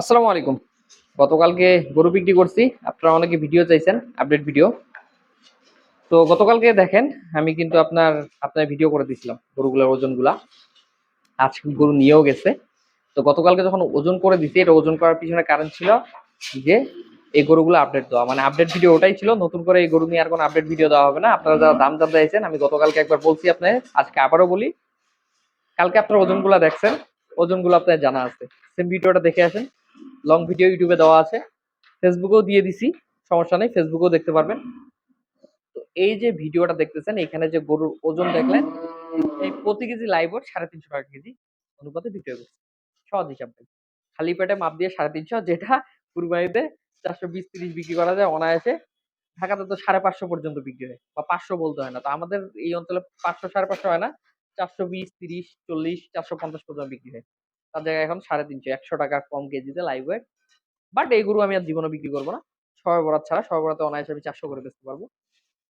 আসসালামু আলাইকুম। গতকালকে গরু বিক্রি করছি। আপনারা অনেকে ভিডিও চাইছেন, আপডেট ভিডিও। তো গতকালকে দেখেন, আমি কিন্তু আপনার আপনার ভিডিও করে দিয়েছিলাম, গরুগুলোর ওজনগুলা। আজকে গরু নিয়েও গেছে। তো গতকালকে যখন ওজন করে দিছি এটা ওজন করার পিছনে কারণ ছিল যে এই গরুগুলো আপডেট দেওয়া। মানে আপডেট ভিডিও ওটাই ছিল, নতুন করে এই গরু নিয়ে আর কোনো আপডেট ভিডিও দেওয়া হবে না। আপনারা যারা দাম জানতে চাইছেন, আমি গতকালকে একবার বলছি আপনার আজকে আবারও বলি। কালকে আপনার ওজনগুলা দেখছেন, ওজনগুলো আপনার জানা আছে। সেম ভিডিওটা দেখে আসেন। লং ভিডিও ইউটিউবে দেওয়া আছে। ফেসবুকেও দিয়ে দিছি, সমস্যা নেই ফেসবুকেও দেখতে পারবেন। তো এই যে ভিডিওটা দেখতেছেন, এখানে যে গরুর ওজন দেখলেন, এই প্রতি কেজি লাইভ সাড়ে তিনশো টাকা কেজি অনুপাতে বিক্রি করছে। সহজ হিসাব খালি পেটে মাপ দিয়ে সাড়ে তিনশো, যেটা কুরবানিতে চারশো বিশ তিরিশ বিক্রি করা যায় অনায়াসে। ঢাকাতে তো সাড়ে পাঁচশো পর্যন্ত বিক্রি হয়, বা পাঁচশো বলতে হয় না। তো আমাদের এই অঞ্চলে পাঁচশো সাড়ে পাঁচশো হয় না, চারশো বিশ তিরিশ চল্লিশ চারশো পঞ্চাশ পর্যন্ত বিক্রি হয়। তার জায়গায় এখন সাড়ে তিনশো, একশো টাকা কম কেজিতে লাইভ ওয়েট বাট এই গরু আমি আর জীবনে বিক্রি করব না। সবাই বরাত ছাড়া সবাই বরাতে অনায়াসে আমি চারশো করে বেচতে পারব।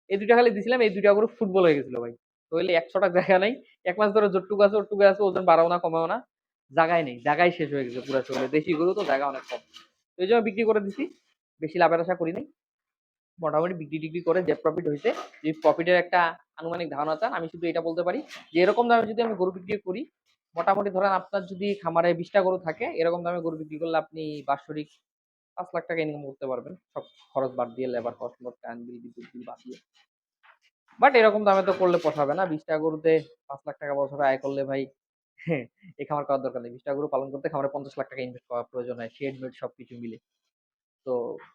এই দুইটা খালি দিছিলাম, এই দুইটা গরু ফুটবল হয়ে গেছিল ভাই। তাহলে একশো টাকা জায়গা নেই। এক মাস ধরে জটটুকু আছে, ওটুকু আছে, ওজন বাড়াও না, কমাও না। জায়গায় নেই, জায়গায় শেষ হয়ে গেছে পুরো চলে দেশি গরু তো জায়গা অনেক কম। এই জন্য বিক্রি করে দিছি। বেশি লাভের আশা করি নাই। মোটামুটি বিক্রি টিক্রি করে যে প্রফিট হয়েছে, যে প্রফিটের একটা আনুমানিক ধারণা চান, আমি শুধু এটা বলতে পারি যে এরকম দামে যদি আমি গরু বিক্রি করি মোটামুটি ধরেন আপনার যদি খামারে বিশটা গরু থাকে, এরকম দামে গরু বিক্রি করলে আপনি বাৎসরিক পাঁচ লাখ টাকা ইনকাম করতে পারবেন। সব খরচ বাদ দিয়ে লেবার কস্ট ফ্যান বিল বিদ্যুৎ বিল বাদ দিয়ে। বাট এরকম দামে তো করলে পোষাবে না। বিশটা গরুতে পাঁচ লাখ টাকা বছরে আয় করলে ভাই এই খামার করার দরকার নেই। বিশটা গরু পালন করতে খামারে পঞ্চাশ লাখ টাকা ইনভেস্ট করার প্রয়োজন হয়। শেড মেড সব কিছু মিলে। তো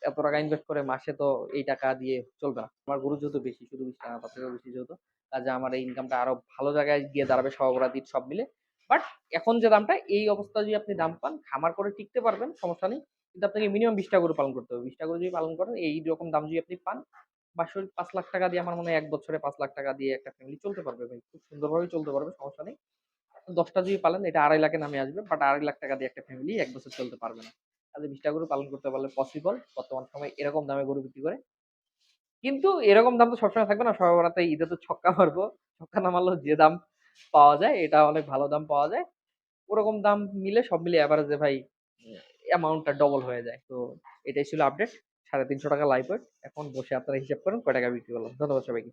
এত টাকা ইনভেস্ট করে মাসে তো এই টাকা দিয়ে চলবে না। আমার গরু যেহেতু বেশি, শুধু বিশ টাকা থেকেও বেশি যেহেতু, কাজে আমার এই ইনকামটা আরও ভালো জায়গায় গিয়ে দাঁড়াবে সহবরাদির সব মিলে। বাট এখন যে দামটা, এই অবস্থা যদি আপনি দাম পান, খামার করে টিকতে পারবেন, সমস্যা নেই। কিন্তু আপনাকে মিনিমাম বিশটা গরু পালন করতে হবে। বিশটা গরু যদি পালন করেন, এই রকম দাম যদি আপনি পান বাৎসরিক পাঁচ লাখ টাকা দিয়ে আমার মনে হয় এক বছরে পাঁচ লাখ টাকা দিয়ে একটা ফ্যামিলি চলতে পারবে ভাই। খুব সুন্দরভাবে চলতে পারবে, সমস্যা নেই। দশটা যদি পালেন, এটা আড়াই লাখে নামে আসবে বাট আড়াই লাখ টাকা দিয়ে একটা ফ্যামিলি এক বছর চলতে পারবে না। তাহলে বিশটা গরু পালন করতে পারলে পসিবল বর্তমান সময় এরকম দামে গরু বিক্রি করে। কিন্তু এরকম দাম তো সবসময় থাকবে না সবাই ঈদে তো ছক্কা মারবো, ছক্কা না মারলেও যে দাম পাওয়া যায়, এটা অনেক ভালো দাম পাওয়া যায়। ওরকম দাম মিলে সব মিলে অ্যাভারেজে ভাই অ্যামাউন্টটা ডবল হয়ে যায়। তো এটাই ছিল আপডেট সাড়ে তিনশো টাকা লাইভ এখন বসে আপনারা হিসাব করেন কয় টাকা বিক্রি করলাম। ধন্যবাদ সবাইকে।